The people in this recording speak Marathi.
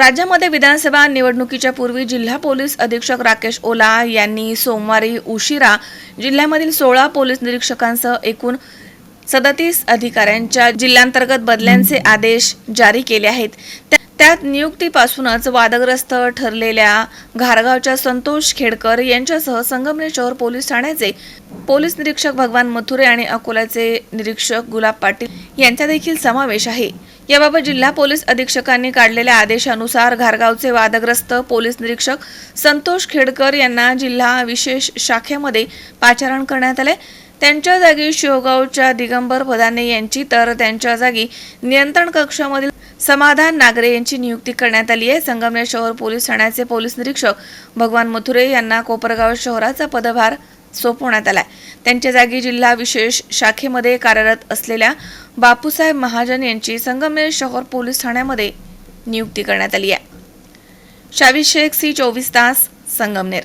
राज्यामध्ये विधानसभा निवडणुकीच्या पूर्वी जिल्हा पोलीस अधीक्षक राकेश ओला यांनी सोमवारी उशिरा जिल्ह्यामधील सोळा पोलीस निरीक्षकांसह एकूण सदतीस अधिकाऱ्यांच्या जिल्ह्यांतर्गत बदल्यांचे आदेश जारी केले आहेत. त्या- त्यात नियुक्तीपासूनच वादग्रस्त ठरलेल्या घारगावच्या संतोष खेडकर यांच्यासह संगमनेश्वर पोलीस ठाण्याचे पोलीस निरीक्षक भगवान मथुरे आणि अकोल्याचे निरीक्षक गुलाब पाटील यांचा देखील समावेश आहे. याबाबत जिल्हा पोलीस अधीक्षकांनी काढलेल्या आदेशानुसार घारगावचे वादग्रस्त पोलीस निरीक्षक संतोष खेडकर यांना जिल्हा विशेष शाखेमध्ये पाचारण करण्यात आले. त्यांच्या जागी शिवगावच्या दिगंबर पदाने यांची तर त्यांच्या जागी नियंत्रण कक्षामधील समाधान नागरे यांची नियुक्ती करण्यात आली आहे. संगमनेर शहर पोलीस ठाण्याचे पोलीस निरीक्षक भगवान मथुरे यांना कोपरगाव शहराचा पदभार सोपवण्यात आला त्यांच्या जागी जिल्हा विशेष शाखेमध्ये कार्यरत असलेल्या बापूसाहेब महाजन यांची संगमनेर शहर पोलीस ठाण्यामध्ये नियुक्ती करण्यात आली आहे. शावी शेख सी चोवीस तास संगमनेर